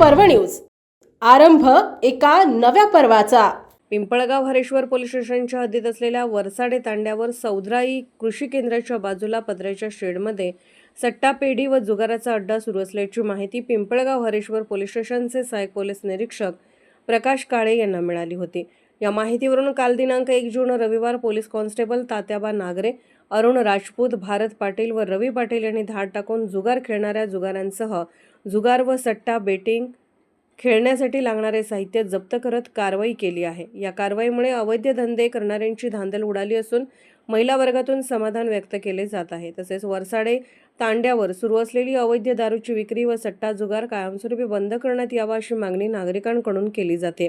पर्व न्यूज. आरंभ एका नव्या पर्वाचा. पिंपळगाव हरेश्वर पोलीस स्टेशनच्या हद्दीत असलेल्या वरसाडे तांड्यावर सौद्राई कृषी केंद्राच्या बाजूला पत्र्याच्या शेडमध्ये सट्टा पेढी व जुगाराचा अड्डा सुरू असल्याची माहिती पिंपळगाव हरेश्वर पोलीस स्टेशनचे सहाय्यक पोलीस निरीक्षक प्रकाश काळे यांना मिळाली होती. या माहितीवरून काल दिनांक एक जून रविवार पोलीस कॉन्स्टेबल तात्याबा नागरे अरुण राजपूत भारत पाटील व रवी पाटील यांनी धाड टाकून जुगार खेळणाऱ्या जुगारांसह जुगार व सट्टा बेटिंग खेळण्यासाठी लागणारे साहित्य जप्त करत कारवाई केली आहे. या कारवाईमुळे अवैध धंदे करणाऱ्यांची धांदल उडाली असून महिला वर्गातून समाधान व्यक्त केले जात आहे. तसेच वरसाडे तांड्यावर सुरू असलेली अवैध दारूची विक्री व सट्टा जुगार कायमस्वरूपी बंद करण्यात यावा अशी मागणी नागरिकांकडून केली जाते.